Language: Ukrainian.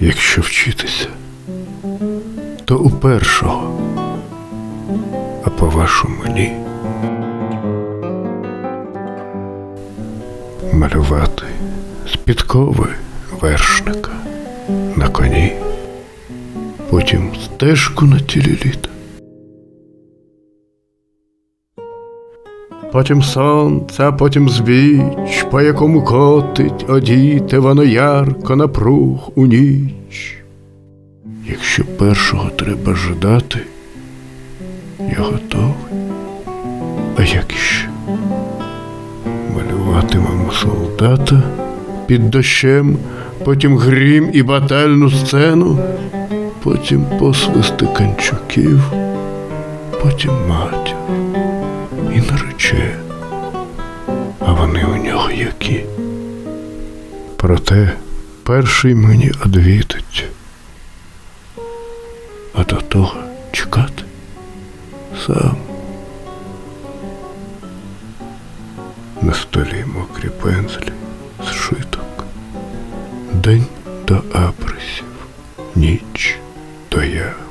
Якщо вчитися, то у першого, а по-вашому ні. Малювати з підкови вершника на коні, потім стежку на тілі літа. Потім сонце, а потім звіч, по якому котить одіте воно ярко напруг у ніч. Якщо першого треба ждати, я готовий. А як іще? Малюватимемо солдата під дощем, потім грім і батальну сцену, потім посвисти канчуків, потім матір які. Проте перший мені одвітить, а до того чекати сам. На столі мокрі пензлі, зшиток, день до апресів, ніч до я.